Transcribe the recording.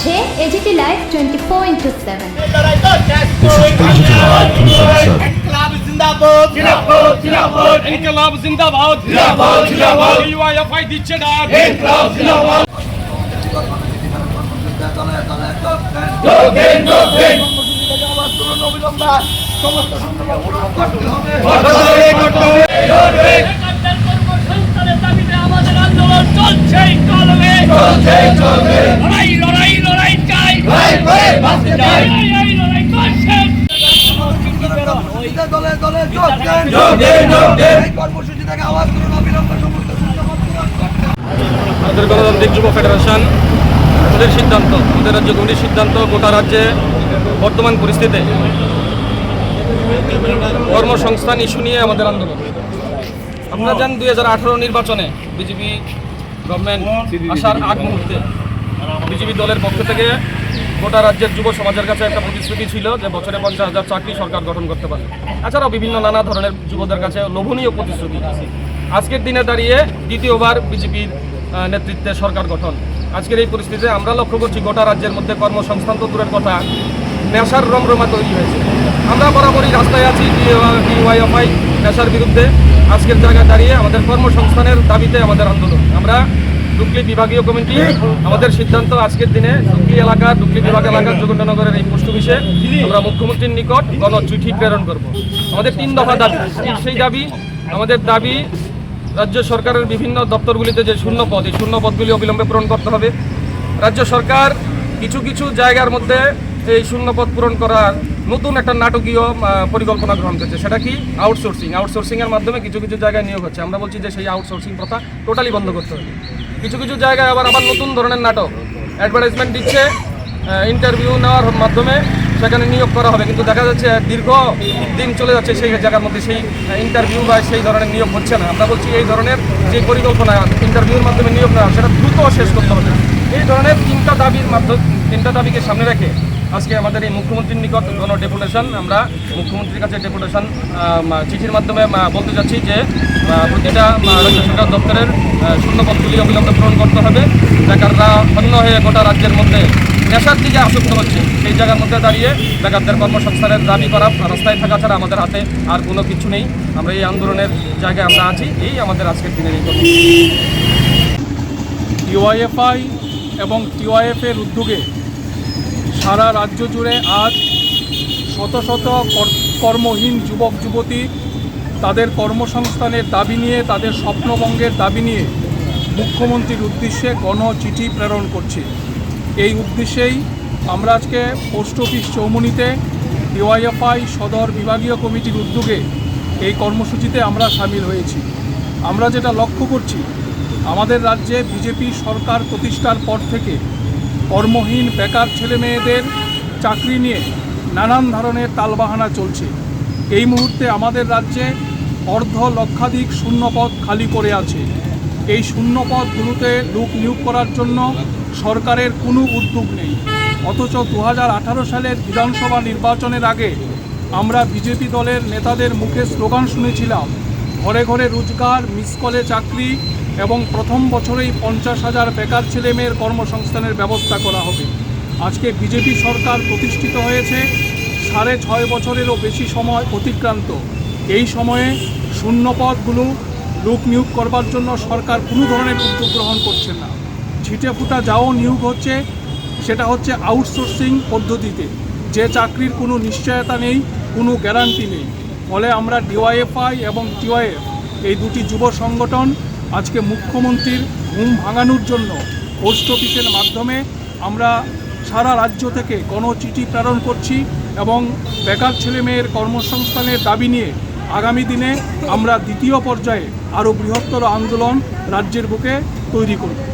হচ্ছে AGT live twenty four into seven Inqilab কর্মসূচি থেকে আওয়াজ ভারতের গণতান্ত্রিক যুব ফেডারেশন ওদের সিদ্ধান্ত, আমাদের রাজ্য কমিটির সিদ্ধান্ত, গোটা রাজ্যে বর্তমান পরিস্থিতিতে কর্মসংস্থান ইস্যু নিয়ে আমাদের আন্দোলন। আপনারা জান দুই নির্বাচনে বিজেপি গভর্নমেন্ট আসার আগ মুহূর্তে বিজেপি দলের পক্ষ থেকে গোটা রাজ্যের যুব সমাজের কাছে একটা প্রতিশ্রুতি ছিল যে বছরে পঞ্চাশ হাজার চাকরি সরকার গঠন করতে পারে। এছাড়াও বিভিন্ন নানা ধরনের যুবদের কাছে লোভনীয় প্রতিশ্রুতি আজকের দিনে দাঁড়িয়ে দ্বিতীয়বার বিজেপির নেতৃত্বে সরকার গঠন। আজকের এই পরিস্থিতিতে আমরা লক্ষ্য করছি গোটা রাজ্যের মধ্যে কর্মসংস্থান তো দূরের কথা, নেশার রমরমা তৈরি হয়েছে। আমরা বরাবরই রাস্তায় আছি ডিওয়াইএফআই নেশার বিরুদ্ধে। আজকের জায়গায় দাঁড়িয়ে আমাদের কর্মসংস্থানের দাবিতে আমাদের আন্দোলন। আমরা ডুকলি বিভাগীয় কমিটি, আমাদের সিদ্ধান্ত আজকের দিনে ডুকলি এলাকা ডুকলি বিভাগ এলাকার যোগেন্দ্রনগরের এই পোস্ট অফিসে আমরা মুখ্যমন্ত্রীর নিকট গণ চিঠি প্রেরণ করব। আমাদের তিন দফা দাবি, সেই দাবি, আমাদের দাবি, রাজ্য সরকারের বিভিন্ন দপ্তরগুলিতে যে শূন্য পদ, এই শূন্য পদগুলি অবিলম্বে পূরণ করতে হবে। রাজ্য সরকার কিছু কিছু জায়গার মধ্যে এই শূন্য পদ পূরণ করার নতুন একটা নাটকীয় পরিকল্পনা গ্রহণ করছে। সেটা কি? আউটসোর্সিং আউটসোর্সিংয়ের মাধ্যমে কিছু কিছু জায়গায় নিয়োগ হচ্ছে। আমরা বলছি যে সেই আউটসোর্সিং প্রথা টোটালি বন্ধ করতে হবে। কিছু কিছু জায়গায় আবার আবার নতুন ধরনের নাটক অ্যাডভার্টাইজমেন্ট দিচ্ছে ইন্টারভিউ নেওয়ার মাধ্যমে সেখানে নিয়োগ করা হবে। কিন্তু দেখা যাচ্ছে দীর্ঘ দিন চলে যাচ্ছে সেই জায়গার মধ্যে সেই ইন্টারভিউ বা সেই ধরনের নিয়োগ হচ্ছে না। আমরা বলছি এই ধরনের যে পরিকল্পনা ইন্টারভিউর মাধ্যমে নিয়োগ নেওয়া, সেটা দ্রুত শেষ করতে হবে। এই ধরনের তিনটা দাবির মাধ্যমে তিনটা দাবিকে সামনে রেখে আজকে আমাদের এই মুখ্যমন্ত্রীর নিকট কোনো ডেপুটেশন আমরা মুখ্যমন্ত্রীর কাছে ডেপুটেশন চিঠির মাধ্যমে বলতে চাচ্ছি যে প্রতিটা রাজ্য সরকার দপ্তরের আহ, শূন্য পদগুলি অবিলম্বে পূরণ করতে হবে। বেকাররা অন্য হয়ে গোটা রাজ্যের মধ্যে নেশার দিকে আসক্ত হচ্ছে। সেই জায়গার মধ্যে দাঁড়িয়ে বেকারদের কর্মসংস্থানের দাবি করা রাস্তায় থাকা ছাড়া আমাদের হাতে আর কোনো কিছু নেই। আমরা এই আন্দোলনের জায়গায় আমরা আছি। এই আমাদের আজকের দিনের এই টিওয়াইএফআই এবং টিওয়াইএফের উদ্যোগে সারা রাজ্য জুড়ে আজ শত শত কর- কর্মহীন যুবক, যুবতী তাদের কর্মসংস্থানের দাবি নিয়ে, তাদের স্বপ্নভঙ্গের দাবি নিয়ে মুখ্যমন্ত্রীর উদ্দেশ্যে গণ চিঠি প্রেরণ করছে। এই উদ্দেশ্যেই আমরা আজকে পোস্ট অফিস চৌমুনিতে ডিওয়াইএফআই সদর বিভাগীয় কমিটির উদ্যোগে এই কর্মসূচিতে আমরা সামিল হয়েছি। আমরা যেটা লক্ষ্য করছি, আমাদের রাজ্যে বিজেপি সরকার প্রতিষ্ঠার পর থেকে কর্মহীন বেকার ছেলেমেয়েদের চাকরি নিয়ে নানান ধরনের তালবাহানা চলছে। এই মুহূর্তে আমাদের রাজ্যে অর্ধ লক্ষাধিক শূন্যপদ খালি করে আছে। এই শূন্যপদগুলোতে লোক নিয়োগ করার জন্য সরকারের কোনো উদ্যোগ নেই। অথচ দু হাজার আঠারো সালের বিধানসভা নির্বাচনের আগে আমরা বিজেপি দলের নেতাদের মুখে স্লোগান শুনেছিলাম, ঘরে ঘরে রোজগার, মিস কলে চাকরি এবং প্রথম বছরেই পঞ্চাশ হাজার বেকার ছেলেমেয়ের কর্মসংস্থানের ব্যবস্থা করা হবে। আজকে বিজেপি সরকার প্রতিষ্ঠিত হয়েছে, সাড়ে ছয় বছরেরও বেশি সময় অতিক্রান্ত। এই সময়ে শূন্যপদগুলো লোক নিয়োগ করবার জন্য সরকার কোনো ধরনের উদ্যোগ গ্রহণ করছে না। ছিটে ফুটা যাও নিয়োগ হচ্ছে, সেটা হচ্ছে আউটসোর্সিং পদ্ধতিতে। যে চাকরির কোনো নিশ্চয়তা নেই, কোনো গ্যারান্টি নেই। ফলে আমরা ডিওয়াইএফআই এবং টিওয়াইএফ, এই দুটি যুব সংগঠন আজকে মুখ্যমন্ত্রীর ঘুম ভাঙানোর জন্য পোস্ট অফিসের মাধ্যমে আমরা সারা রাজ্য থেকে গণচিঠি প্রেরণ করছি এবং বেকার ছেলেমেয়ের কর্মসংস্থানের দাবি নিয়ে আগামী দিনে আমরা দ্বিতীয় পর্যায়ে আরও বৃহত্তর আন্দোলন রাজ্যের বুকে তৈরি করব।